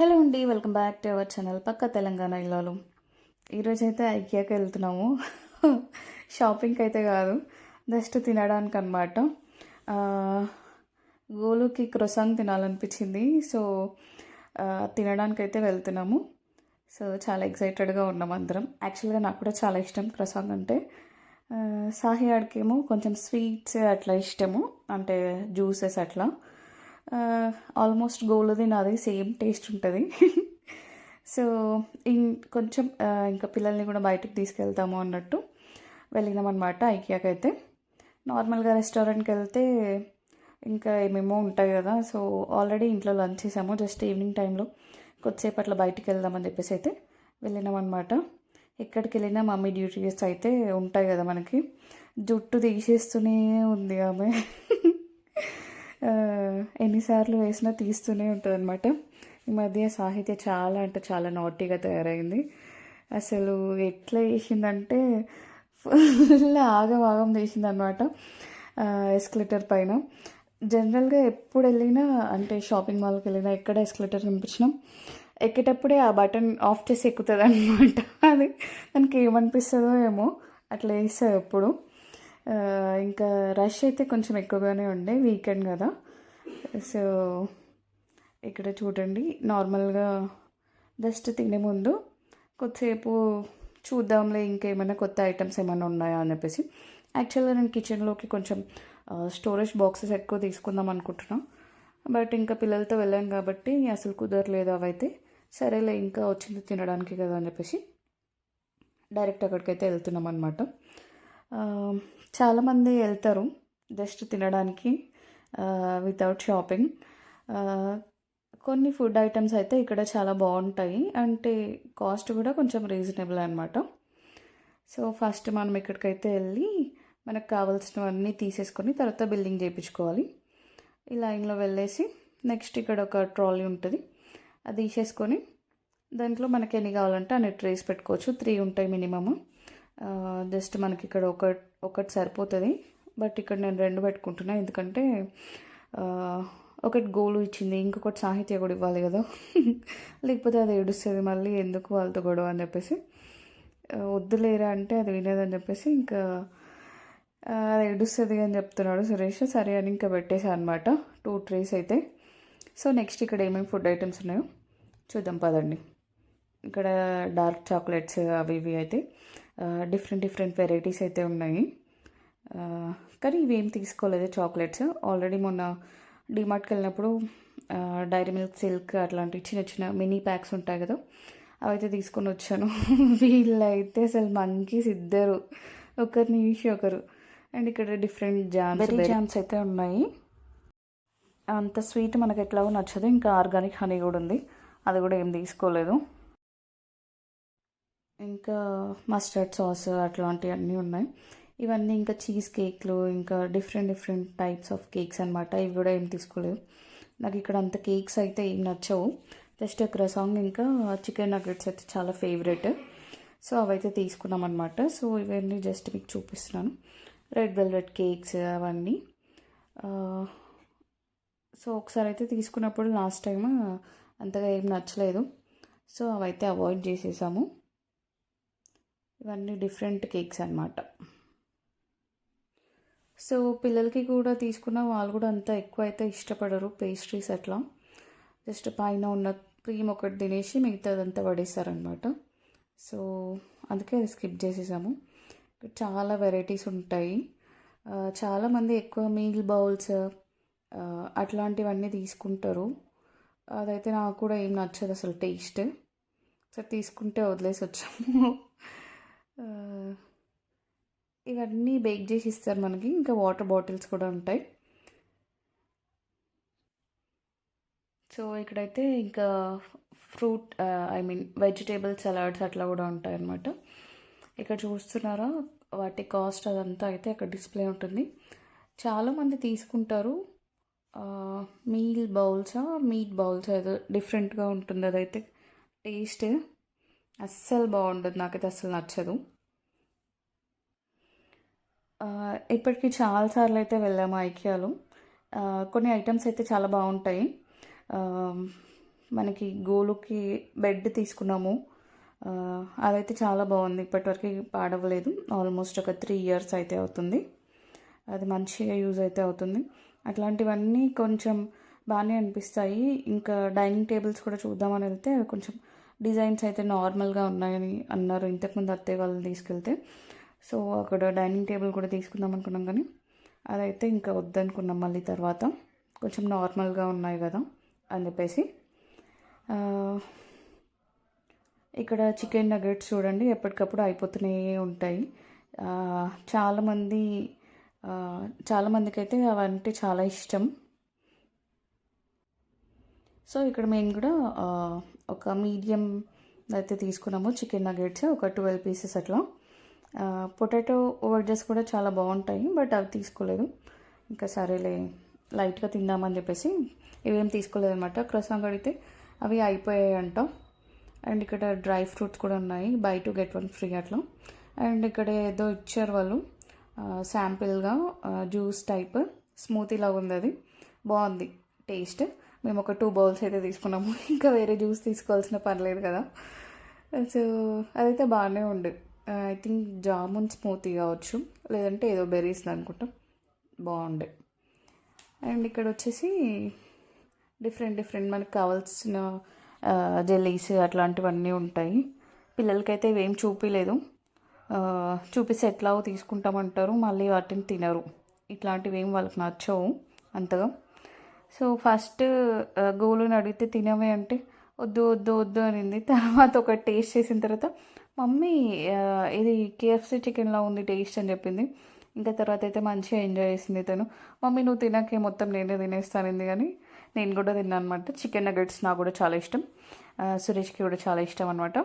Hello అండి welcome back to our channel పక్క తెలంగాణ ఇల్లాలు. ఈరోజు అయితే ఐకియాకి వెళ్తున్నాము. షాపింగ్కి అయితే కాదు జస్ట్ తినడానికి అనమాట గోలుకి క్రొసాంగ్ తినాలనిపించింది సో తినడానికి అయితే వెళ్తున్నాము. సో చాలా ఎక్సైటెడ్గా ఉన్నాం అందరం. యాక్చువల్గా నాకు కూడా చాలా ఇష్టం క్రొసాంగ్ అంటే. సాహి ఆడికేమో కొంచెం స్వీట్స్ అట్లా ఇష్టము అంటే జ్యూసెస్ అట్లా. ఆల్మోస్ట్ గోల్డ్ది నాది సేమ్ టేస్ట్ ఉంటుంది. సో ఇం కొంచెం ఇంకా పిల్లల్ని కూడా బయటకు తీసుకెళ్తాము అన్నట్టు వెళ్ళినామన్నమాట ఐకియాకైతే. అయితే నార్మల్గా రెస్టారెంట్కి వెళ్తే ఇంకా ఏమేమో ఉంటాయి కదా సో ఆల్రెడీ ఇంట్లో లంచ్ చేసాము. జస్ట్ ఈవినింగ్ టైంలో కొద్దిసేపు అట్లా బయటికి వెళ్దామని చెప్పేసి అయితే వెళ్ళినామన్నమాట. ఎక్కడికి వెళ్ళినా మమ్మీ డ్యూటీస్ అయితే ఉంటాయి కదా మనకి. జుట్టు తీసేస్తూనే ఉంది ఆమె. ఎన్నిసార్లు వేసినా తీస్తూనే ఉంటుంది అనమాట ఈ మధ్య సాహిత్య చాలా అంటే చాలా నాటీగా తయారైంది. అసలు ఎట్లా వేసిందంటే ఫుల్ ఆగం ఆగం చేసింది అనమాట ఎస్కలేటర్ పైన. జనరల్గా ఎప్పుడు వెళ్ళినా అంటే షాపింగ్ మాల్కి వెళ్ళినా ఎక్కడ ఎస్కలేటర్ కనిపించినా ఎక్కేటప్పుడే ఆ బటన్ ఆఫ్ చేసి ఎక్కుతుంది అనమాట అది దానికి ఏమనిపిస్తుందో ఏమో అట్లా వేస్తుంది ఎప్పుడు. ఇంకా రష్ అయితే కొంచెం ఎక్కువగానే ఉండే వీకెండ్ కదా. సో ఇక్కడ చూడండి నార్మల్గా జస్ట్ తినే ముందు కొద్దిసేపు చూద్దాంలే ఇంకేమైనా కొత్త ఐటమ్స్ ఏమైనా ఉన్నాయా అని చెప్పేసి. యాక్చువల్గా నేను కిచెన్లోకి కొంచెం స్టోరేజ్ బాక్సెస్ ఎక్కువ తీసుకుందాం అనుకుంటున్నా. బట్ ఇంకా పిల్లలతో వెళ్ళాం కాబట్టి అసలు కుదరలేదు అవైతే. సరేలే ఇంకా వచ్చింది తినడానికి కదా అని చెప్పేసి డైరెక్ట్ అక్కడికైతే వెళ్తున్నాం అనమాట చాలామంది వెళ్తారు జస్ట్ తినడానికి వితౌట్ షాపింగ్ కొన్ని ఫుడ్ ఐటమ్స్ అయితే ఇక్కడ చాలా బాగుంటాయి. అంటే కాస్ట్ కూడా కొంచెం రీజనబుల్ అనమాట సో ఫస్ట్ మనం ఇక్కడికైతే వెళ్ళి మనకు కావాల్సినవన్నీ తీసేసుకొని తర్వాత బిల్డింగ్ చేయించుకోవాలి. ఈ లైన్లో వెళ్ళేసి నెక్స్ట్ ఇక్కడ ఒక ట్రాలీ ఉంటుంది. అది తీసేసుకొని దాంట్లో మనకి ఎన్ని కావాలంటే అన్ని ట్రేస్ పెట్టుకోవచ్చు. త్రీ ఉంటాయి మినిమమ్ జస్ట్ మనకి ఇక్కడ ఒక ఒకటి సరిపోతుంది. బట్ ఇక్కడ నేను రెండు పెట్టుకుంటున్నా. ఎందుకంటే ఒకటి గోలు ఇచ్చింది. ఇంకొకటి సాహిత్య కూడా ఇవ్వాలి కదా. లేకపోతే అది ఏడుస్తుంది మళ్ళీ. ఎందుకు వాళ్ళతో గొడవ అని చెప్పేసి. వద్దులేరా అంటే అది వినేదని చెప్పేసి ఇంకా అది ఏడుస్తుంది అని చెప్తున్నాడు సురేష్. సరే అని ఇంకా పెట్టేసా అనమాట టూ ట్రీస్ అయితే. సో నెక్స్ట్ ఇక్కడ ఏమేమి ఫుడ్ ఐటమ్స్ ఉన్నాయో చూద్దాం పదండి. ఇక్కడ డార్క్ చాక్లెట్స్ అవి ఇవి అయితే. డిఫరెంట్ డిఫరెంట్ వెరైటీస్ అయితే ఉన్నాయి. కానీ ఇవేం తీసుకోలేదు చాక్లెట్స్ ఆల్రెడీ మొన్న డిమార్ట్కి వెళ్ళినప్పుడు డైరీ మిల్క్ సిల్క్ అట్లాంటి చిన్న చిన్న మినీ ప్యాక్స్ ఉంటాయి కదా అవైతే తీసుకొని వచ్చాను. వీళ్ళైతే అసలు మంకీస్ ఇద్దరు. ఒకరిని చూసి ఒకరు. అండ్ ఇక్కడ డిఫరెంట్ జామ్స్ బెర్రీ జామ్స్ అయితే ఉన్నాయి. అంత స్వీట్ మనకు ఎట్లాగో నచ్చదు. ఇంకా ఆర్గానిక్ హనీ కూడా ఉంది. అది కూడా ఏం తీసుకోలేదు. ఇంకా మస్టర్డ్ సాస్ అట్లాంటివన్నీ ఉన్నాయి. ఇవన్నీ ఇంకా చీజ్ కేక్లు ఇంకా different different types of cakes అనమాట ఇవి కూడా ఏం తీసుకోలేదు. నాకు ఇక్కడ అంత కేక్స్ అయితే ఏం నచ్చవు. జస్ట్ క్రసాంగ్ ఇంకా చికెన్ నగెట్స్ అయితే చాలా ఫేవరెట్ సో అవైతే తీసుకున్నాం అనమాట సో ఇవన్నీ జస్ట్ మీకు చూపిస్తున్నాను. రెడ్ వెల్వెట్ కేక్స్ అవన్నీ. సో ఒకసారి అయితే తీసుకున్నప్పుడు లాస్ట్ టైం అంతగా ఏం నచ్చలేదు. సో అవైతే అవాయిడ్ చేసేసాము. ఇవన్నీ డిఫరెంట్ కేక్స్ అనమాట సో పిల్లలకి కూడా తీసుకున్న వాళ్ళు కూడా అంత ఎక్కువ అయితే ఇష్టపడరు పేస్ట్రీస్ అట్లా. జస్ట్ పైన ఉన్న క్రీమ్ ఒకటి తినేసి మిగతాదంతా పడేస్తారనమాట సో అందుకే అది స్కిప్ చేసేసాము. చాలా వెరైటీస్ ఉంటాయి. చాలామంది ఎక్కువ మీల్ బౌల్స్ అట్లాంటివన్నీ తీసుకుంటారు. అదైతే నాకు కూడా ఏం నచ్చదు అసలు టేస్ట్. సో తీసుకుంటే వదిలేసి వచ్చాము. ఇవన్నీ బేక్ చేసి ఇస్తారు మనకి. ఇంకా వాటర్ బాటిల్స్ కూడా ఉంటాయి. సో ఇక్కడైతే ఇంకా fruit I mean vegetable salads అట్లా కూడా ఉంటాయి అన్నమాట ఇక్కడ చూస్తున్నారా? వాటి కాస్ట్ అదంతా అయితే అక్కడ డిస్ప్లే ఉంటుంది. చాలామంది తీసుకుంటారు. మీల్ బౌల్సా మీట్ బౌల్స్ ఏదో డిఫరెంట్గా ఉంటుంది. అదైతే టేస్ట్ అస్సలు బాగుండదు నాకైతే అస్సలు నచ్చదు. ఇప్పటికీ ఇప్పటికి చాలాసార్లు అయితే వెళ్ళాము ఐకియాలో. కొన్ని ఐటమ్స్ అయితే చాలా బాగుంటాయి. మనకి గోలుకి బెడ్ తీసుకున్నాము. అదైతే చాలా బాగుంది. ఇప్పటివరకు పాడవలేదు ఆల్మోస్ట్ ఒక త్రీ ఇయర్స్ అయితే అవుతుంది. అది మంచిగా యూజ్ అయితే అవుతుంది. అట్లాంటివన్నీ కొంచెం బాగానే అనిపిస్తాయి. ఇంకా డైనింగ్ టేబుల్స్ కూడా చూద్దామని వెళ్తే కొంచెం డిజైన్స్ అయితే నార్మల్గా ఉన్నాయని అన్నారు. ఇంతకుముందు అత్తయ్య వాళ్ళు తీసుకెళ్తే. సో అక్కడ డైనింగ్ టేబుల్ కూడా తీసుకుందాం అనుకున్నాం కానీ అదైతే ఇంకా వద్దనుకున్నాం మళ్ళీ తర్వాత. కొంచెం నార్మల్గా ఉన్నాయి కదా అని చెప్పేసి. ఇక్కడ చికెన్ నగెట్స్ చూడండి. ఎప్పటికప్పుడు అయిపోతూనే ఉంటాయి. చాలామంది చాలామందికి అయితే అవంటే చాలా ఇష్టం. సో ఇక్కడ మేము కూడా ఒక మీడియం అయితే తీసుకున్నాము చికెన్ నగెట్స్ ఒక ట్వెల్వ్ పీసెస్ అట్లా. పొటాటో వెడ్జెస్ కూడా చాలా బాగుంటాయి బట్ అవి తీసుకోలేదు. ఇంకా సరేలే లైట్గా తిందామని చెప్పేసి ఇవేం తీసుకోలేదు అనమాట క్రసాంగ్ అడిగితే అవి అయిపోయాయి అంట అండ్ ఇక్కడ డ్రై ఫ్రూట్స్ కూడా ఉన్నాయి buy two get one free అట్లా. అండ్ ఇక్కడ ఏదో ఇచ్చారు వాళ్ళు శాంపిల్గా జ్యూస్ టైప్. స్మూతీ లాగా ఉంది అది. బాగుంది టేస్ట్. మేము ఒక టూ బౌల్స్ అయితే తీసుకున్నాము. ఇంకా వేరే జ్యూస్ తీసుకోవాల్సిన పర్లేదు కదా. సో అదైతే బాగానే ఉండే. ఐ థింక్ జామున్ స్మూతీ కావచ్చు. లేదంటే ఏదో బెర్రీస్ అనుకుంటాం. బాగుండే అండ్ ఇక్కడ వచ్చేసి డిఫరెంట్ డిఫరెంట్ మనకు కావాల్సిన జెల్లీస్ అట్లాంటివన్నీ ఉంటాయి. పిల్లలకైతే ఇవేం చూపించలేదు చూపిస్తే ఎట్లా తీసుకుంటామంటారు. మళ్ళీ వాటిని తినరు. ఇట్లాంటివి ఏం వాళ్ళకి నచ్చవు అంతగా. సో ఫస్ట్ గోలుని అడిగితే తినవే అంటే వద్దు వద్దు వద్దు అనింది. తర్వాత ఒక టేస్ట్ చేసిన తర్వాత మమ్మీ ఇది కేఎఫ్సీ చికెన్లా ఉంది టేస్ట్ అని చెప్పింది. ఇంకా తర్వాత అయితే మంచిగా ఎంజాయ్ చేసింది తను. మమ్మీ నువ్వు తినకే మొత్తం నేనే తినేస్తానింది కానీ నేను కూడా తిన్నాను అనమాట చికెన్ నగెట్స్ నాకు కూడా చాలా ఇష్టం. సురేష్కి కూడా చాలా ఇష్టం అనమాట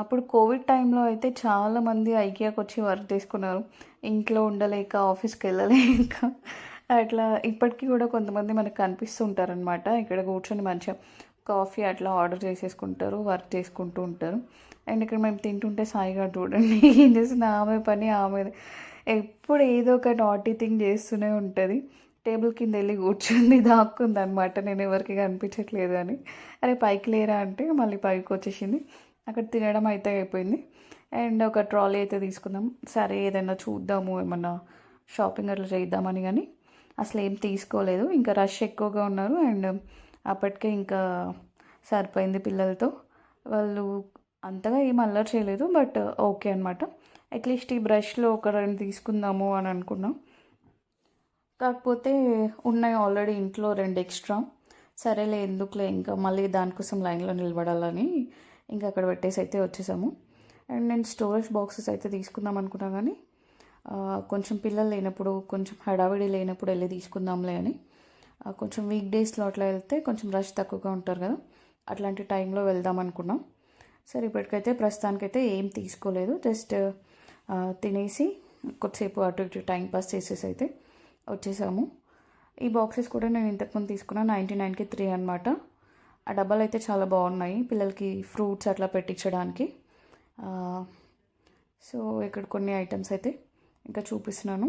అప్పుడు కోవిడ్ టైంలో అయితే చాలామంది ఐకియాకి వచ్చి వర్క్ చేసుకున్నారు ఇంట్లో ఉండలేక ఆఫీస్కి వెళ్ళలేక. అట్లా ఇప్పటికీ కూడా కొంతమంది మనకు కనిపిస్తుంటారనమాట ఇక్కడ కూర్చొని మంచిగా కాఫీ అట్లా ఆర్డర్ చేసేసుకుంటారు వర్క్ చేసుకుంటూ ఉంటారు. అండ్ ఇక్కడ మేము తింటుంటే సాయిగా చూడండి ఏం చేస్తుంది? ఆమె పని ఆమె ఎప్పుడు ఏదో ఒక నాటీ థింగ్ చేస్తూనే ఉంటుంది. టేబుల్ కింద వెళ్ళి కూర్చుంది దాక్కుంది అనమాట నేను ఎవరికి కనిపించట్లేదు అని. అరే పైకి లేరా అంటే మళ్ళీ పైకి వచ్చేసింది. అక్కడ తినడం అయితే అయిపోయింది. అండ్ ఒక ట్రాలీ అయితే తీసుకుందాం. సరే ఏదైనా చూద్దాము ఏమన్నా షాపింగ్ అట్లా చేద్దామని కానీ. అసలు ఏం తీసుకోలేదు. ఇంకా రష్ ఎక్కువగా ఉన్నారు. అండ్ అప్పటికే ఇంకా సరిపోయింది పిల్లలతో. వాళ్ళు అంతగా ఏం అల్లరి చేయలేదు బట్ ఓకే అనమాట అట్లీస్ట్ ఈ బ్రష్లో ఒక రెండు తీసుకుందాము అని అనుకున్నాం. కాకపోతే ఉన్నాయి ఆల్రెడీ ఇంట్లో రెండు ఎక్స్ట్రా. సరేలే ఎందుకులే ఇంకా మళ్ళీ దానికోసం లైన్లో నిలబడాలని ఇంకా అక్కడ పెట్టేసి అయితే వచ్చేసాము. అండ్ నేను స్టోరేజ్ బాక్సెస్ అయితే తీసుకుందాం అనుకున్నా కానీ కొంచెం పిల్లలు లేనప్పుడు కొంచెం హడావిడి లేనప్పుడు వెళ్ళి తీసుకుందాంలే అని. కొంచెం వీక్ డేస్లో అట్లా వెళ్తే కొంచెం రష్ తక్కువగా ఉంటారు కదా. అట్లాంటి టైంలో వెళ్దాం అనుకున్నాం. సరే ఇప్పటికైతే ప్రస్తుతానికైతే ఏం తీసుకోలేదు. జస్ట్ తినేసి కొద్దిసేపు అటు ఇటు టైం పాస్ చేసేసి అయితే వచ్చేసాము. ఈ బాక్సెస్ కూడా నేను ఇంతకుముందు తీసుకున్నా నైంటీ నైన్కి త్రీ అనమాట ఆ డబ్బాలు అయితే చాలా బాగున్నాయి. పిల్లలకి ఫ్రూట్స్ అట్లా పెట్టించడానికి. సో ఇక్కడ కొన్ని ఐటమ్స్ అయితే ఇంకా చూపిస్తున్నాను.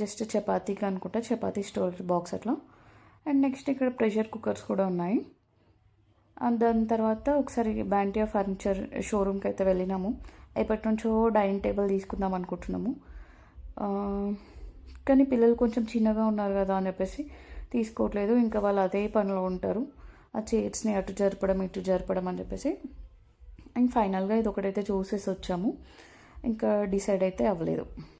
జస్ట్ చపాతీకి అనుకుంటా. చపాతీ స్టోరేజ్ బాక్స్ అట్లా. అండ్ నెక్స్ట్ ఇక్కడ ప్రెషర్ కుక్కర్స్ కూడా ఉన్నాయి. దాని తర్వాత ఒకసారి బ్యాంటియా ఫర్నిచర్ షోరూమ్కి అయితే వెళ్ళినాము. ఎప్పటి నుంచో డైనింగ్ టేబుల్ తీసుకుందాం అనుకుంటున్నాము. కానీ పిల్లలు కొంచెం చిన్నగా ఉన్నారు కదా అని చెప్పేసి తీసుకోవట్లేదు. ఇంకా వాళ్ళు అదే పనిలో ఉంటారు. ఆ చైర్స్ని అటు జరపడం ఇటు జరపడం అని చెప్పేసి. అండ్ ఫైనల్గా ఇది ఒకటైతే చూసేసి వచ్చాము. ఇంకా డిసైడ్ అయితే అవ్వలేదు.